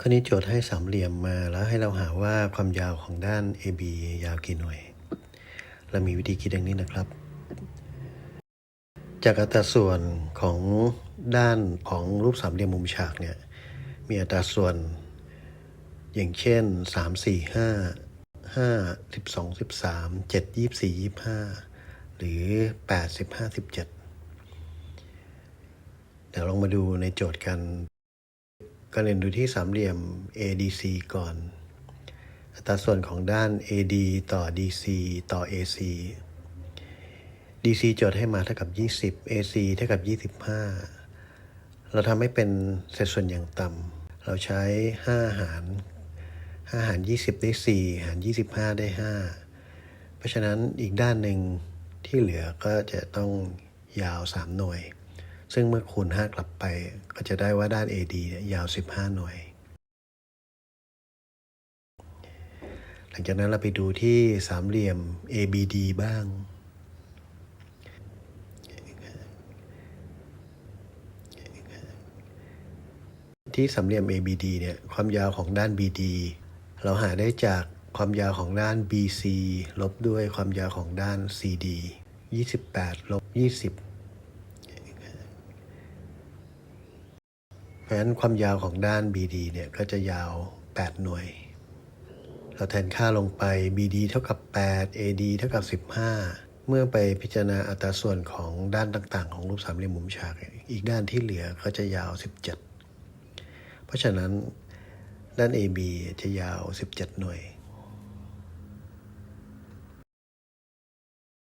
ข้อนี้โจทย์ให้สามเหลี่ยมมาแล้วให้เราหาว่าความยาวของด้าน AB ยาวกี่หน่วย เรามีวิธีคิดดังนี้นะครับ จากอัตราส่วนของด้านของรูปสามเหลี่ยมมุมฉากเนี่ย มีอัตราส่วน อย่างเช่น 3 4 5 5 12 13 7 24 25 หรือ 8 15 17 เดี๋ยวลองมาดูในโจทย์กัน ก็เรียนดูที่สามเหลี่ยม ADC ก่อน อัตราส่วนของด้าน AD ต่อ DC ต่อ AC DC โจทย์ให้มาเท่ากับ 20 AC เท่ากับ 25 เราทำให้เป็นเศษส่วนอย่างต่ำ เราใช้ 5 หาร 5 หาร 20 ได้ 4 หาร 25 ได้ 5 เพราะฉะนั้นอีกด้านหนึ่งที่เหลือก็จะต้องยาว 3 หน่วย ซึ่งเมื่อคูณ 5 กลับไป ก็จะได้ว่าด้าน AD เนี่ยยาว 15 หน่วย หลังจากนั้นเราไปดูที่สามเหลี่ยม ABD บ้าง ที่สามเหลี่ยม ABD เนี่ยความยาวของด้าน BD เราหาได้จากความยาวของด้าน BC ลบด้วยความยาวของด้าน CD 28 ลบ 20 เพราะฉะนั้นความยาวของด้าน BD เนี่ยก็จะยาว 8 หน่วย เราแทนค่าลงไป BD เท่ากับ 8 AD เท่ากับ 15 เมื่อไปพิจารณาอัตราส่วนของด้านต่างๆ ของรูปสามเหลี่ยมมุมฉาก อีกด้านที่เหลือก็จะยาว 17 เพราะฉะนั้นด้าน AB จะยาว 17 หน่วย